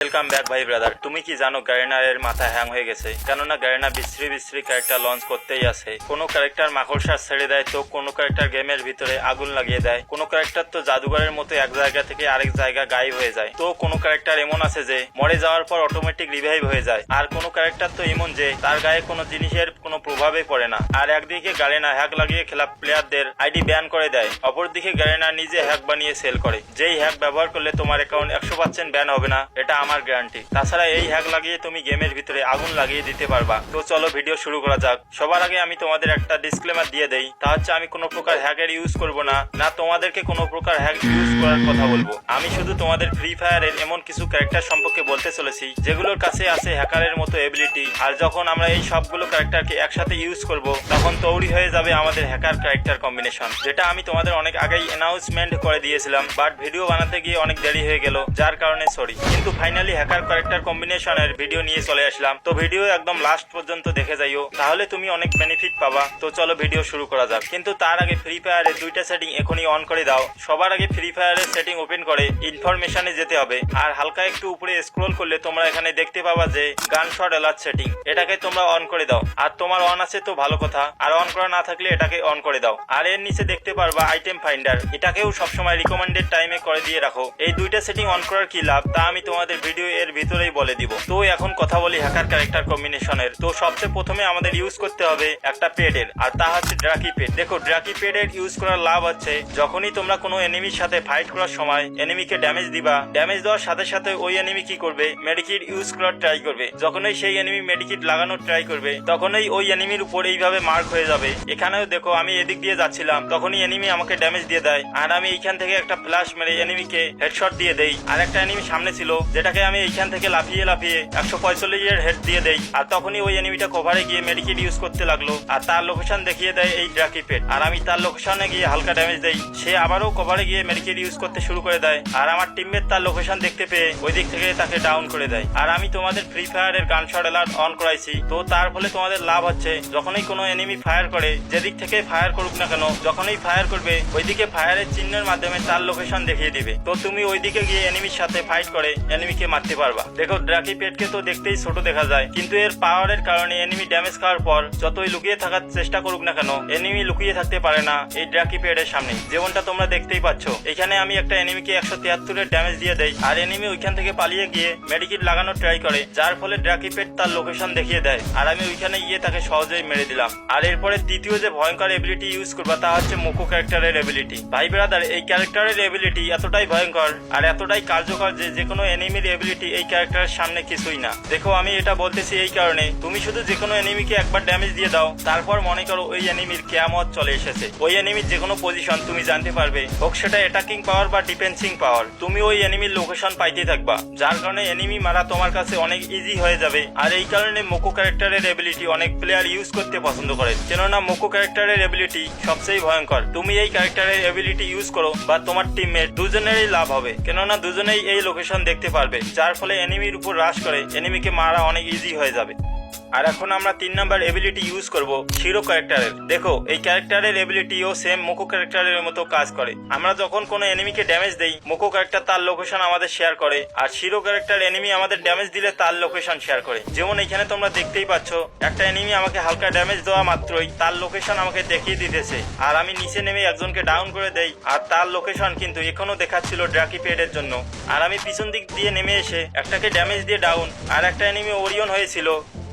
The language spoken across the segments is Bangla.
ওয়েলকাম ব্যাক ভাই ব্রাদার তুমি কি জানো গ্যারেনারের মাথা হ্যাং হয়ে গেছে? কেননা গ্যারেনা বিশ্রী বিশ্রী ক্যারেক্টার লঞ্চ করতেই আছে। কোনো ক্যারেক্টার মাকড়সার ছেড়ে দেয় তো কোনো ক্যারেক্টার গেমের ভিতরে আগুন লাগিয়ে দেয়। কোনো ক্যারেক্টার তো জাদুঘরের মতো এক জায়গা থেকে আরেক জায়গা গায়েব হয়ে যায়। তো কোনো ক্যারেক্টার এমন আছে যে, মরে যাওয়ার পর অটোমেটিক রিভাইভ হয়ে যায়। আর কোনো ক্যারেক্টার তো এমন যে, তার গায়ে কোনো জিনিসের কোনো প্রভাবে পড়ে না। আর একদিকে গ্যারেনা হ্যাক লাগিয়ে খেলা প্লেয়ারদের আইডি ব্যান করে দেয়। অপরদিকে গ্যারেনা নিজে হ্যাক বানিয়ে সেল করে। যেই হ্যাক ব্যবহার করলে তোমার অ্যাকাউন্ট একশো পার্সেন্ট ব্যান হবে না। এটা আমার গ্যারান্টি তাছাড়া এই হ্যাক লাগিয়ে তুমি গেমের ভিতরে আগুন লাগিয়ে দিতে পারবা। তো চলো ভিডিও শুরু করা যাক। সবার আগে আমি তোমাদের একটা ডিসক্লেমার দিয়ে দেই। তা হচ্ছে আমি কোনো প্রকার হ্যাকের ইউজ করব না না তোমাদেরকে কোনো প্রকার হ্যাক ইউজ করার কথা বলব। আমি শুধু তোমাদের ফ্রি ফায়ারের এমন কিছু ক্যারেক্টার সম্পর্কে বলতে চলেছি, যেগুলোর কাছে আছে হ্যাকারের মতো এবিলিটি আর যখন আমরা এই সবগুলো ক্যারেক্টারকে একসাথে ইউজ করব, তখন তৈরি হয়ে যাবে আমাদের হ্যাকার ক্যারেক্টার কম্বিনেশন যেটা আমি তোমাদের অনেক আগেই অ্যানাউন্সমেন্ট করে দিয়েছিলাম বাট ভিডিও বানাতে গিয়ে অনেক দেরি হয়ে গেল, যার কারণে সরি কিন্তু ফাইনালি হ্যাকার ক্যারেক্টার কম্বিনেশনের ভিডিও নিয়ে চলে আসলাম। তো ভিডিও একদম লাস্ট পর্যন্ত দেখে যাইও। তাহলে তুমি অনেক বেনিফিট পাবা। তো চলো ভিডিও শুরু করা যাক। কিন্তু তার আগে ফ্রি ফায়ারের দুইটা সেটিং এখনই অন করে দাও। সবার আগে ফ্রি ফায়ারের সেটিং ওপেন করে ইনফরমেশনে যেতে হবে। আর হালকা একটু উপরে স্ক্রোল করলে তোমরা এখানে দেখতে পাবা যে গান শট অ্যালার্ট সেটিং এটাকে তোমরা অন করে দাও। আর তোমার অন আছে তো ভালো কথা। আর অন করা না থাকলে এটাকে অন করে দাও। আর এর নিচে দেখতে পারবা আইটেম ফাইন্ডার এটাকেও সবসময় রিকমেন্ডেড টাইমে করে দিয়ে রাখো। এই দুইটা সেটিং অন করার কি লাভ? তা আমি তোমাদের ভিডিও এর ভিতরেই বলে দিব। তো এখন কথা বলি হ্যাকার ক্যারেক্টার কম্বিনেশনের তো সবচেয়ে প্রথমে আমাদের ইউজ করতে হবে একটা পেডের আর তা হচ্ছে ড্রাকি পেড দেখো ড্রাকি পেডের ইউজ করার লাভ হচ্ছে, যখনই তোমরা কোনো এনিমির সাথে ফাইট করার সময় এনিমিকে ড্যামেজ দিবা ড্যামেজ দেওয়ার সাথে সাথে ওই এনিমি কি করবে? মেডিকিট ইউজ করার ট্রাই করবে। যখনই সেই এনিমি মেডিকিট লাগানোর ট্রাই করবে, তখনই ওই এনিমির উপর এইভাবে মার্ক হয়ে যাবে। এখানেও দেখো, আমি এদিক দিয়ে যাচ্ছিলাম, তখনই এনিমি আমাকে ড্যামেজ দিয়ে দেয়, আর আমি এইখান থেকে একটা ফ্ল্যাশ মেরে এনিমিকে হেডশট দিয়ে দেই। আর একটা এনিমি সামনে ছিল যেটাকে আমি এইখান থেকে লাফিয়ে লাফিয়ে একশো পঁয়তাল্লিশের হেড দিয়ে দেই। আর তখনই ওই এনিমিটা কভারে গিয়ে মেডিকেট ইউজ করতে লাগল। আর তার লোকেশন দেখিয়ে দেয় এই ড্রাকি পেট আর আমি তার লোকেশনে গিয়ে হালকা ড্যামেজ দেই। সে আবারও কভারে গিয়ে মেডিকেট ইউজ করতে শুরু করে দেয়। আর আমার টিমমেট তার লোকেশন দেখতে পেয়ে ওই দিক থেকে তাকে ডাউন করে দেয়। আর আমি তোমাদের ফ্রি ফায়ারের গান শট অ্যালার্ট অন করাইছি। তো তার ফলে তোমাদের লাভ হচ্ছে। যখনই কোনো এনিমি ফায়ার করে, যেদিক থেকে ফায়ার করুক না কেন, যখনই ফায়ার করবে, ওইদিকে ফায়ারের চিহ্নের মাধ্যমে তার লোকেশন দেখিয়ে দিবে। তো তুমি ওইদিকে গিয়ে এনিমির সাথে ফাইট করে এনিমিকে মারতে পারবা। দেখো, ড্রাকি পেটকে তো দেখতেই ছোট দেখা যায়। কিন্তু এর পাওয়ারের কারণে এনিমি ড্যামেজ খাওয়ার পর যতই লুকিয়ে থাকার চেষ্টা করুক না কেন এনিমি লুকিয়ে থাকতে পারে না এই ড্রাকি পেডের সামনে। যেমনটা তোমরা দেখতেই পাচ্ছ। এখানে আমি একটা এনিমিকে একশো তিয়াত্তরের ড্যামেজ দিয়ে দেই। আর এনিমি ওইখান থেকে পালিয়ে গিয়ে মেডিকিট লাগানোর ট্রাই করে। যার ফলে ড্রাকি পেড তার লোকেশন দেখিয়ে দেয়। আর আমি ওইখানে গিয়ে তাকে সহজেই মেরে দিলাম। আর এরপরে দ্বিতীয় যে ভয়ঙ্কর এবিলিটি ইউজ করবা, তা হচ্ছে মুখো ক্যারেক্টারের এবিলিটি ভাই ব্রাদার এই ক্যারেক্টারের এবিলিটি এতটাই ভয়ঙ্কর আর এতটাই কার্যকর যে যে কোনো এনিমির এবিলিটি এই ক্যারেক্টারের সামনে কিছুই না। দেখো, আমি এটা বলতেছি এই কারণে। তুমি শুধু যে কোনো এনিমিকে একবার ড্যামেজ দিয়ে দাও, তারপর মনে করো ওই এনিমির কেয়ামত চলে এসেছে। ওই এনিমির যে কোনো পজিশন তুমি জানতে পারবে। হোক, সেটা অ্যাটাকিং পাওয়ার বা ডিফেন্সিং পাওয়ার তুমি ওই এনিমির লোকেশন পাইতে থাকবা। যার কারণে এনিমি মারা তোমার কাছে অনেক ইজি হয়ে যাবে। আর এই কারণে মোকো ক্যারেক্টারের এবিলিটি অনেক প্লেয়ার ইউজ করতে পছন্দ করে। কেননা, মোকো ক্যারেক্টারের এবিলিটি সবচেয়ে ভয়ঙ্কর। তুমি এই ক্যারেক্টারের এবিলিটি ইউজ করো, বা তোমার টিমমেট দুজনেরই লাভ হবে। কেননা, দুজনেই এই লোকেশন দেখতে পারবে। যার ফলে এনিমির উপর রাশ করে এনিমিকে মারা অনেক ইজি হয়ে যাবে। আর এখন আমরা তিন নাম্বার এবিলিটি ইউজ করব শিরো ক্যারেক্টারের দেখো, এই ক্যারেক্টারের এবিলিটিও সেম মোকো ক্যারেক্টারের মতো কাজ করে। আমরা যখন কোনো এনিমিকে ড্যামেজ দেই মোকো ক্যারেক্টার তার লোকেশন আমাদের শেয়ার করে। আর শিরো ক্যারেক্টার এনিমি আমাদের ড্যামেজ দিলে তার লোকেশন শেয়ার করে। যেমন এখানে তোমরা দেখতেই পাচ্ছ, একটা এনিমি আমাকে হালকা ড্যামেজ দেওয়া মাত্রই তার লোকেশন আমাকে দেখিয়ে দিতেছে। আর আমি নিচে নেমে একজনকে ডাউন করে দেই, আর তার লোকেশন কিন্তু এখনও দেখাচ্ছিল ড্রাকি পেডের জন্য। আর আমি পিছন দিক দিয়ে নেমে এসে একটাকে ড্যামেজ দিয়ে ডাউন আর একটা এনিমি ওরিয়ন হয়েছিল।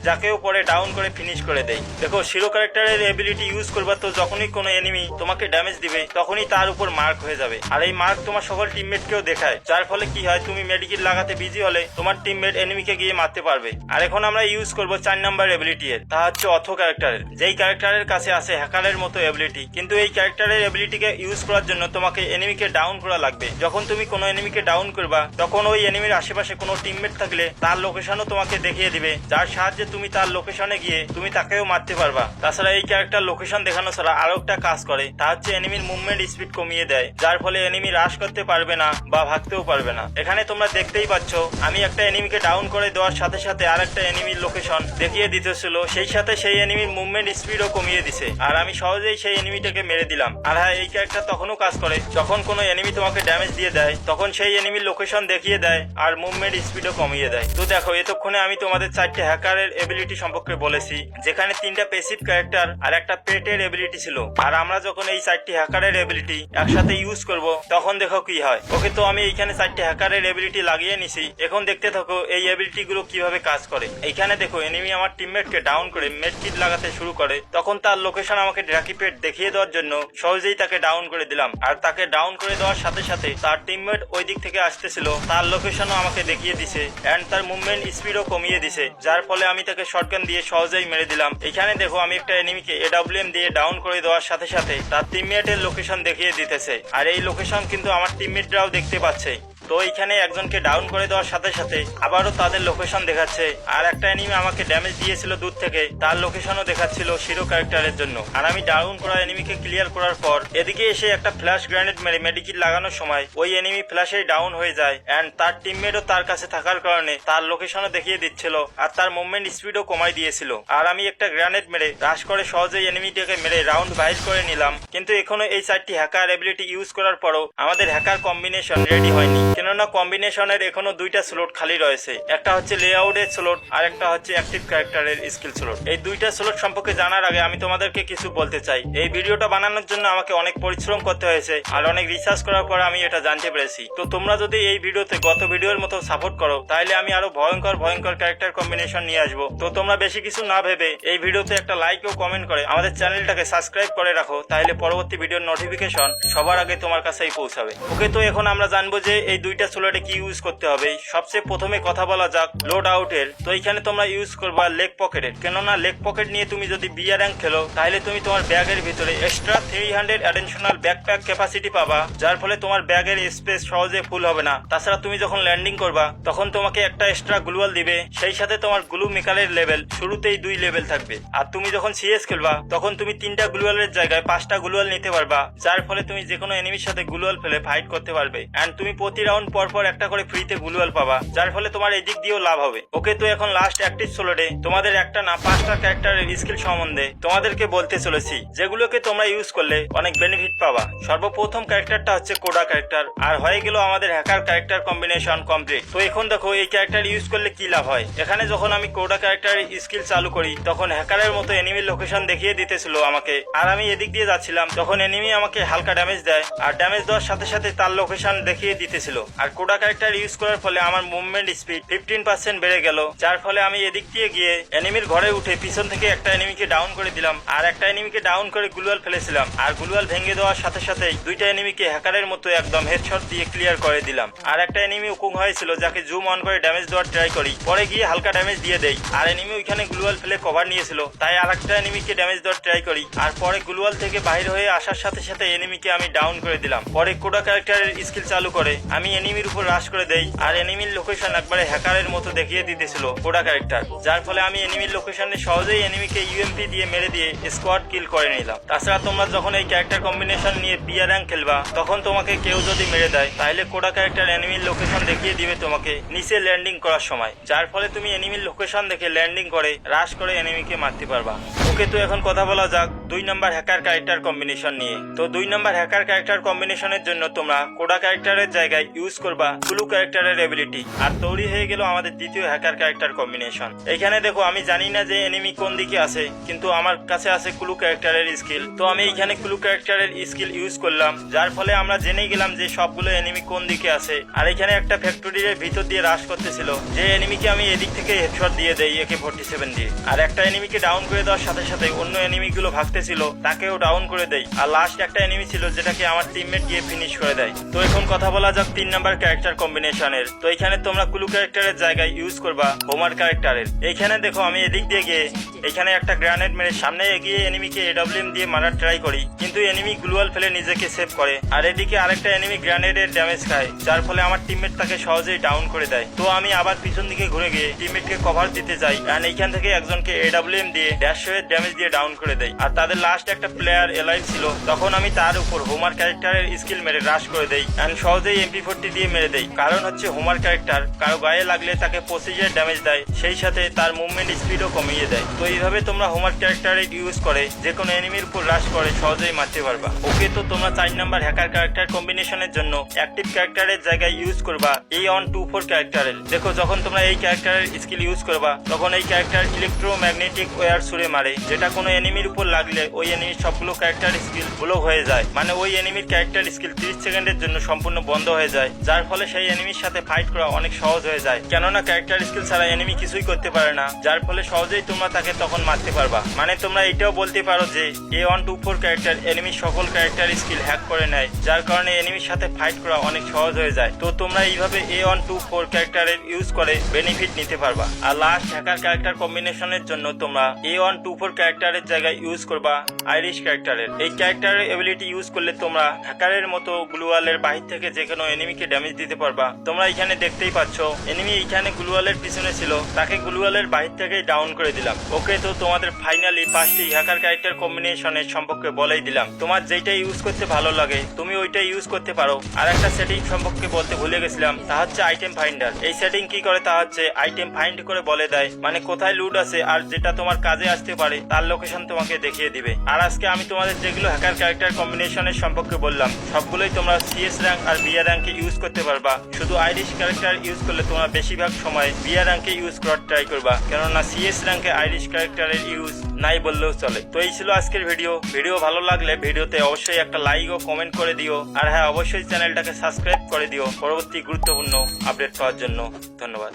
যাকেও পরে ডাউন করে ফিনিশ করে দেয় দেখো শিরো ক্যারেক্টারের এবিলিটি ইউজ করবা তো যখনই কোনো এনিমি তোমাকে ড্যামেজ দিবে, তখনই তার উপর মার্ক হয়ে যাবে। আর এই মার্ক তোমার সকল টিমমেটকেও দেখায়। যার ফলে কি হয়, তুমি মেডিকেল লাগাতে বিজি হলে তোমার টিমমেট এনিমিকে গিয়ে মারতে পারবে। আর এখন আমরা ইউজ করব চার নাম্বার এবিলিটি এর। তা হচ্ছে অথ ক্যারেক্টারের যেই ক্যারেক্টারের কাছে আছে হ্যাকারের মতো এবিলিটি কিন্তু এই ক্যারেক্টারের এবিলিটিকে ইউজ করার জন্য তোমাকে এনিমিকে ডাউন করা লাগবে। যখন তুমি কোনো এনিমিকে ডাউন করবা, তখন ওই এনিমির আশেপাশে কোনো টিমমেট থাকলে তার লোকেশনও তোমাকে দেখিয়ে দিবে, যার সাহায্যে তুমি তার লোকেশনে গিয়ে তুমি তাকেও মারতে পারবা। তাছাড়া এই ক্যারেক্টার লোকেশন দেখানো ছাড়া আরও একটা কাজ করে। তা হচ্ছে এনিমির মুভমেন্ট স্পিড কমিয়ে দেয়, যার ফলে এনিমি রাশ করতে পারবে না বা ভাগতেও পারবে না। এখানে তোমরা দেখতেই পাচ্ছ, আমি একটা এনিমিকে ডাউন করে দেওয়ার সাথে সাথে আর একটা এনিমির লোকেশন দেখিয়ে দিতেছিল। সেই সাথে সেই এনিমির মুভমেন্ট স্পিডও কমিয়ে দিছে। আর আমি সহজেই সেই এনিমিটাকে মেরে দিলাম। আর হ্যাঁ এই ক্যারেক্টার তখনও কাজ করে। যখন কোনো এনিমি তোমাকে ড্যামেজ দিয়ে দেয়, তখন সেই এনিমির লোকেশন দেখিয়ে দেয় আর মুভমেন্ট স্পিডও কমিয়ে দেয়। তো দেখো, এতক্ষণে আমি তোমাদের চারটে হ্যাকারের এবিলিটি সম্পর্কে বলেছি, যেখানে তিনটা পেসিভ ক্যারেক্টার আর একটা পেটের এবিলিটি ছিল। আর আমরা যখন এই চারটি হ্যাকারের এবিলিটি একসাথে ইউজ করব, তখন দেখো কি হয়। ওকে, তো আমি এইখানে চারটি হ্যাকারের এবিলিটি লাগিয়ে নিছি। এখন দেখতে থাকো এই এবিলিটি গুলো কীভাবে কাজ করে। এইখানে দেখো এনিমি আমার টিমমেটকে ডাউন করে মেড কিট লাগাতে শুরু করে। তখন তার লোকেশন আমাকে ড্রাকি পেট দেখিয়ে দেওয়ার জন্য সহজেই তাকে ডাউন করে দিলাম। আর তাকে ডাউন করে দেওয়ার সাথে সাথে তার টিমমেট ওই দিক থেকে আসতেছিল। তার লোকেশনও আমাকে দেখিয়ে দিছে। এন্ড তার মুভমেন্ট স্পিডও কমিয়ে দিছে। যার ফলে আমি তাকে শর্টগান দিয়ে সহজেই মেরে দিলাম। এখানে দেখো আমি একটা এনিমিকে এডাব্লিউএম দিয়ে ডাউন করে দেওয়ার সাথে সাথে তার টিমমেটের লোকেশন দেখিয়ে দিতেছে। আর এই লোকেশন কিন্তু আমার টিমমেটরাও দেখতে পাচ্ছে। তো এইখানে একজনকে ডাউন করে দেওয়ার সাথে সাথে আবারও তাদের লোকেশন দেখাচ্ছে। আর একটা এনিমি আমাকে ড্যামেজ দিয়েছিল দূর থেকে, তার লোকেশনও দেখাচ্ছিল শিরো ক্যারেক্টারের জন্য। আর আমি ডাউন করা এনিমিকে ক্লিয়ার করার পর, এদিকে এসে একটা ফ্ল্যাশ গ্রেনেড মেরে মেডিকিট লাগানোর সময় ওই এনিমি ফ্ল্যাশেই ডাউন হয়ে যায় এন্ড তার টিমমেটও তার কাছে থাকার কারণে তার লোকেশনও দেখিয়ে দিচ্ছিল আর তার মুভমেন্ট স্পিডও কমাই দিয়েছিল। আর আমি একটা গ্রেনেড মেরে রাশ করে সহজেই এনিমিটাকে মেরে রাউন্ড বাইর করে নিলাম। কিন্তু এখনও এই চারটি হ্যাকার এবিলিটি ইউজ করার পরও আমাদের হ্যাকার কম্বিনেশন রেডি হয়নি। কেননা কম্বিনেশনের এখনও দুইটা স্লট খালি রয়েছে। একটা হচ্ছে লেআউটের স্লট আর একটা হচ্ছে অ্যাক্টিভ ক্যারেক্টারের স্কিল স্লট এই দুইটা স্লট সম্পর্কে জানার আগে আমি তোমাদেরকে কিছু বলতে চাই। এই ভিডিওটা বানানোর জন্য আমাকে অনেক পরিশ্রম করতে হয়েছে, আর অনেক রিসার্চ করার পর আমি এটা জানতে পেরেছি। তো তোমরা যদি এই ভিডিওতে গত ভিডিওর মতো সাপোর্ট করো, তাহলে আমি আরও ভয়ঙ্কর ভয়ঙ্কর ক্যারেক্টার কম্বিনেশন নিয়ে আসব। তো তোমরা বেশি কিছু না ভেবে এই ভিডিওতে একটা লাইক ও কমেন্ট করে আমাদের চ্যানেলটাকে সাবস্ক্রাইব করে রাখো, তাহলে পরবর্তী ভিডিওর নোটিফিকেশন সবার আগে তোমার কাছেই পৌঁছাবে। ওকে, তো এখন আমরা জানব যে এই দুইটা স্লোটে কি ইউজ করতে হবে? সবচেয়ে প্রথমে কথা বলা যাক লোড আউটের তো এখানে তোমরা ইউজ করবা লেগ পকেটের কেননা লেগ পকেট নিয়ে তুমি যদি বিয়ার র্যাঙ্ক খেলো, তাহলে তুমি তোমার ব্যাগের ভিতরে extra three hundred additional backpack capacity পাবা, যার ফলে তোমার ব্যাগের স্পেস সহজে ফুল হবে না। তাছাড়া তুমি যখন ল্যান্ডিং করবা, তখন তোমাকে একটা এক্সট্রা গ্লুয়াল দিবে। সেই সাথে তোমার গ্লু মেকারের লেভেল শুরুতেই দুই লেভেল থাকবে। আর তুমি যখন সিএস খেলবা, তখন তুমি তিনটা গ্লুয়ালের জায়গায় পাঁচটা গ্লুয়াল নিতে পারবা, যার ফলে তুমি যে কোনো এনিমির সাথে গ্লুয়াল ফেলে ফাইট করতে পারবে। এন্ড তুমি প্রতি রাউন্ড পর পর একটা করে ফ্রিতে গ্লুয়াল পাবা, যার ফলে তোমার এই দিক দিয়েও লাভ হবে। ওকে, তো এখন লাস্ট অ্যাক্টিভ সোলোডে তোমাদের একটা না, পাঁচটা ক্যারেক্টারের স্কিল সম্বন্ধে তোমাদেরকে বলতে চলেছি, যেগুলোকে তোমরা ইউজ করলে অনেক বেনিফিট পাবা। সর্বপ্রথম ক্যারেক্টারটা হচ্ছে কোডা ক্যারেক্টার আর হয়ে গেল আমাদের হ্যাকার ক্যারেক্টার কম্বিনেশন কমপ্লিট তো এখন দেখো, এই ক্যারেক্টার ইউজ করলে কি লাভ হয়? এখানে যখন আমি কোডা ক্যারেক্টার স্কিল চালু করি, তখন হ্যাকারের মতো এনিমির লোকেশন দেখিয়ে দিতেছিল আমাকে। আর আমি এদিক দিয়ে যাচ্ছিলাম তখন এনিমি আমাকে হালকা ড্যামেজ দেয়, আর ড্যামেজ দেওয়ার সাথে সাথে তার লোকেশন দেখিয়ে দিতেছিল। আর কোডা ক্যারেক্টার ইউজ করার ফলে আমার মুভমেন্ট স্পিড ফিফটিন পার্সেন্ট বেড়ে গেল। যার ফলে আমি এদিক দিয়ে গিয়ে এনিমির ঘরে উঠে পিছন থেকে একটা এনিমিকে ডাউন করে দিলাম আর একটা এনিমিকে ডাউন করে গুলওয়াল ফেলেছিলাম। আর গুলওয়াল ভেঙে দেওয়ার সাথে সাথেই দুইটা এনিমিকে হ্যাকারের মতো একদম হেডশট দিয়ে ক্লিয়ার করে দিলাম। আর একটা এনিমি উকুং হয়েছিল যাকে জুম অন করে ড্যামেজ দেওয়ার ট্রাই করি। পরে গিয়ে হালকা ড্যামেজ দিয়ে দেই। আর এনিমি ওইখানে গ্লুয়াল ফেলে কভার নিয়েছিল, তাই আর একটা এনিমিকে ড্যামেজ দেওয়ার ট্রাই করি। আর পরে গ্লুয়াল থেকে বাইরে হয়ে আসার সাথে সাথে এনিমিকে আমি ডাউন করে দিলাম। পরে কোডা ক্যারেক্টারের স্কিল চালু করে। আমি এনিমির উপর রাশ করে দেই, আর এনিমির লোকেশন একবারে হ্যাকারের মতো দেখিয়ে দিতেছিল কোডা ক্যারেক্টার যার ফলে আমি এনিমির লোকেশনে সহজেই এনিমিকে ইউএমপি দিয়ে মেরে দিয়ে স্কোয়াড কিল করে নিলাম। তাছাড়া তোমরা যখন এই ক্যারেক্টার কম্বিনেশন নিয়ে বিয়ার র্যাঙ্ক খেলবা, তখন তোমাকে কেউ যদি মেরে দেয় তাহলে কোডা ক্যারেক্টার এনিমির লোকেশন দেখিয়ে দিবে তোমাকে নিচে ল্যান্ডিং করার সময়। যার ফলে তুমি এনিমির লোকেশন দেখে ল্যান্ডিং করে, রাশ করে এনিমিকে মারতে পারবা। ওকে তো এখন কথা বলা যাক, দুই নম্বর হ্যাকার ক্যারেক্টার কম্বিনেশন নিয়ে। তো দুই নম্বর হ্যাকার ক্যারেক্টার কম্বিনেশনের জন্য তোমরা কোডা ক্যারেক্টারের জায়গায় ইউজ করবা ব্লু ক্যারেক্টারের এবিলিটি আর তৈরি হয়ে গেল আমাদের দ্বিতীয় হ্যাকার ক্যারেক্টার কম্বিনেশন এখানে দেখো, আমি জানি না যে এনিমি কোন দিকে আছে, কিন্তু আমার কাছে আছে ক্লু ক্যারেক্টারের স্কিল তো আমি এখানে ক্লু ক্যারেক্টারের স্কিল ইউজ করলাম, যার ফলে আমরা জেনে গেলাম যে সবগুলো এনিমি কোন দিকে আছে। আর এখানে একটা ফ্যাক্টরির ভিতর দিয়ে রাশ করতেছিল, যে এনিমিকে আমি এদিক থেকে হেডশট দিয়ে দেই একে ফোর্টি সেভেন দিয়ে। আর একটা এনিমিকে ডাউন করে দেওয়ার সাথে সাথে অন্য এনিমি গুলো ভাগতেছিল, তাকেও ডাউন করে দেই। আর লাস্ট একটা এনিমি ছিল, যেটাকে আমার টিমমেট গিয়ে ফিনিশ করে দেয়। তো এখন কথা বলা যাক, তিন নাম্বার ক্যারেক্টার কম্বিনেশনের। তো এখানে তোমরা ক্লু ক্যারেক্টারের জায়গায় ইউজ করবা হোমার ক্যারেক্টারের। এইখানে দেখো, আমি এদিক দিয়ে গিয়ে এখানে একটা গ্রানেড মেরে সামনে এগিয়ে এনিমিকে এডব্লিউএম দিয়ে মারার ট্রাই করি। কিন্তু এনিমি গ্লুয়াল ফেলে নিজেকে সেভ করে। আর এদিকে আরেকটা এনিমি গ্রানেডের ড্যামেজ খায়, যার ফলে আমার টিমমেট তাকে সহজেই ডাউন করে দেয়। তো আমি আবার পিছন দিকে ঘুরে গিয়ে টিমমেটকে কভার দিতে যাই। এন্ড এইখান থেকে একজনকে এডব্লিউএম দিয়ে ড্যাশ হয়ে ড্যামেজ দিয়ে ডাউন করে দেয়। আর তাদের লাস্ট একটা প্লেয়ার এলাইভ ছিল, তখন আমি তার উপর হোমার ক্যারেক্টারের স্কিল মেরে রাশ করে দেই। এন্ড সহজেই এমপি ফোরটি দিয়ে মেরে দেই কারণ হচ্ছে হোমার ক্যারেক্টার, কারও গায়ে লাগলে তাকে প্রসিজার ড্যামেজ দেয়, সেই সাথে তার মুভমেন্ট স্পিডও কমিয়ে দেয়। তো এইভাবে তোমরা হোমার ক্যারেক্টারের ইউজ করে যে কোনো এনিমির উপর রাশ করে, সহজেই মারতে পারবা। ওকে, তো তোমরা চার নাম্বার হ্যাকার ক্যারেক্টার কম্বিনেশনের জন্য অ্যাক্টিভ ক্যারেক্টারের জায়গায় ইউজ করবা এই অন টু ফোর ক্যারেক্টারের দেখো, যখন তোমরা এই ক্যারেক্টারের স্কিল ইউজ করবা, তখন এই ক্যারেক্টার ইলেকট্রোম্যাগনেটিক ওয়ার সুরে মারে, যেটা কোনো এনিমির উপর লাগলে ওই এনিমির সবগুলো ক্যারেক্টার স্কিল ব্লো হয়ে যায়। মানে ওই এনিমির ক্যারেক্টার স্কিল 30 সেকেন্ডের জন্য সম্পূর্ণ বন্ধ হয়ে যায়। যার ফলে সেই এনিমির সাথে ফাইট করা অনেক সহজ হয়ে যায়। কেননা ক্যারেক্টার স্কিল ছাড়া এনিমি কিছুই করতে পারে না, যার ফলে সহজেই তোমরা তাকে তখন মারতে পারবা। মানে তোমরা এটাও বলতে পারো যে A one two four character এনিমির সকল ক্যারেক্টার স্কিল হ্যাক করে নেয়, যার কারণে এনিমির সাথে ফাইট করা অনেক সহজ হয়ে যায়। তো তোমরা এইভাবে এ ওয়ান টু ফোর ক্যারেক্টারের ইউজ করে বেনিফিট নিতে পারবা। আর লাস্ট হ্যাকার ক্যারেক্টার কম্বিনেশনের জন্য তোমরা এ ওয়ান টু ফোর ক্যারেক্টারের জায়গায় ইউজ করবা আইরিশ ক্যারেক্টারের এই ক্যারেক্টারের এবিলিটি ইউজ করলে তোমরা হ্যাকারের মতো গ্লুয়ালের বাহির থেকে যে কোনো এনিমিকে ড্যামেজ দিতে পারবা। তোমরা এখানে দেখতেই পাচ্ছ এনিমি এখানে গ্লুয়ালের পিছনে ছিল। তাকে গ্লুয়ালের বাহির থেকে ডাউন করে দিলাম। ওকে তো তোমাদের ফাইনালি পাঁচটি হ্যাকার ক্যারেক্টার কম্বিনেশনের সম্পর্কে বলেই দিলাম। তোমার যেটা ইউজ করতে ভালো লাগে, তুমি ওইটা ইউজ করতে পারো। আর একটা সেটিং সম্পর্কে বলতে ভুলে গেছিলাম, তা হচ্ছে আইটেম ফাইন্ডার এই সেটিং কি করে? তা হচ্ছে আইটেম ফাইন্ড করে বলে দেয় মানে কোথায় লুট আছে আর যেটা তোমার কাজে আসতে পারে, তার লোকেশন তোমাকে দেখিয়ে দিবে। আর আজকে আমি তোমাদের যেগুলো হ্যাকার ক্যারেক্টার কম্বিনেশনের সম্পর্কে বললাম, সবগুলোই তোমরা সিএস র্যাঙ্ক আর বিয়ার র্যাঙ্কে ইউজ করতে পারবা। শুধু আইরিশ ক্যারেক্টার ইউজ করলে তোমরা বেশিরভাগ সময় বিয়ার র্যাঙ্কে ইউজ করার ট্রাই করবা। কেননা সিএস র্যাঙ্কে আইরিশ ক্যারেক্টারের ইউজ নাই বললেও চলে। তো এই ছিল আজকের ভিডিও ভিডিও ভালো লাগলে ভিডিওতে অবশ্যই একটা লাইক ও কমেন্ট করে দিও। আর হ্যাঁ অবশ্যই চ্যানেলটাকে সাবস্ক্রাইব করে দিও। পরবর্তী গুরুত্বপূর্ণ আপডেট পাওয়ার জন্য। ধন্যবাদ।